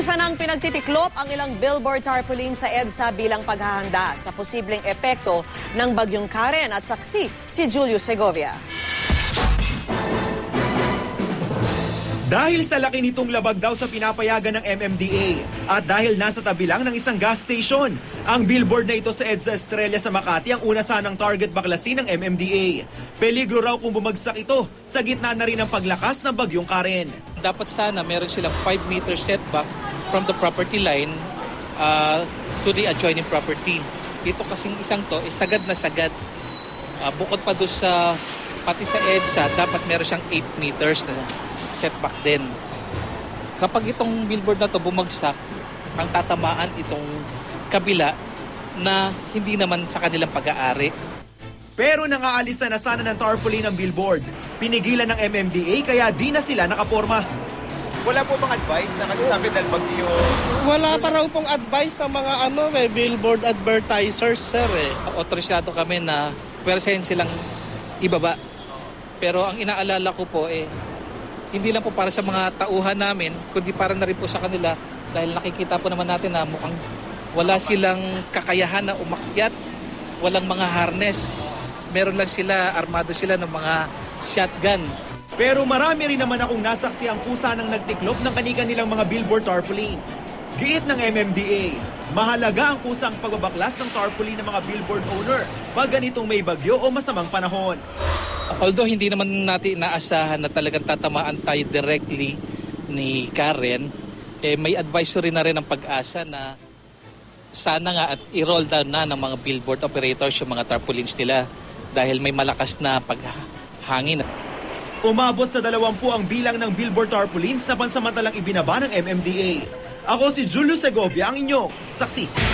Kusa ng pinagtitiklop ang ilang billboard tarpaulin sa EDSA bilang paghahanda sa posibleng epekto ng bagyong Karen at saksi si Julio Segovia. Dahil sa laki nitong labag daw sa pinapayagan ng MMDA at dahil nasa tabi lang ng isang gas station, ang billboard na ito sa EDSA Estrella sa Makati ang una sanang target baklasin ng MMDA. Peligro raw kung bumagsak ito sa gitna na rin ng paglakas ng bagyong Karen. dapat sana meron silang 5 meter setback from the property line uh, to the adjoining property. Dito kasing isang to, is sagad na sagad. Uh, bukod pa doon sa, pati sa EDSA, dapat meron siyang 8 meters na setback din. Kapag itong billboard na to bumagsak, ang tatamaan itong kabila na hindi naman sa kanilang pag-aari. Pero nangaalisa na sana ng tarpaulin ng billboard. Pinigilan ng MMDA kaya di na sila nakaporma. Wala po bang advice na kasi sabi dahil bagyo Wala pa raw pong advice sa mga ano, may billboard advertisers, sir eh. Otorisado kami na pwersahin silang ibaba. Pero ang inaalala ko po eh, hindi lang po para sa mga tauhan namin, kundi para na rin po sa kanila dahil nakikita po naman natin na mukhang wala silang kakayahan na umakyat, walang mga harness. Meron lang sila, armado sila ng mga shotgun. Pero marami rin naman akong nasaksi ang kusa ng nagtiklop ng kanika nilang mga billboard tarpaulin. Giit ng MMDA, mahalaga ang kusang pagbabaklas ng tarpaulin ng mga billboard owner pag ganitong may bagyo o masamang panahon. Although hindi naman natin inaasahan na talagang tatamaan tayo directly ni Karen, eh, may advisory na rin ang pag-asa na sana nga at i-roll down na ng mga billboard operators yung mga tarpaulins nila dahil may malakas na paghangin. Umabot sa 20 ang bilang ng billboard tarpaulins na pansamantalang ibinaba ng MMDA. Ako si Julio Segovia, ang inyong saksi.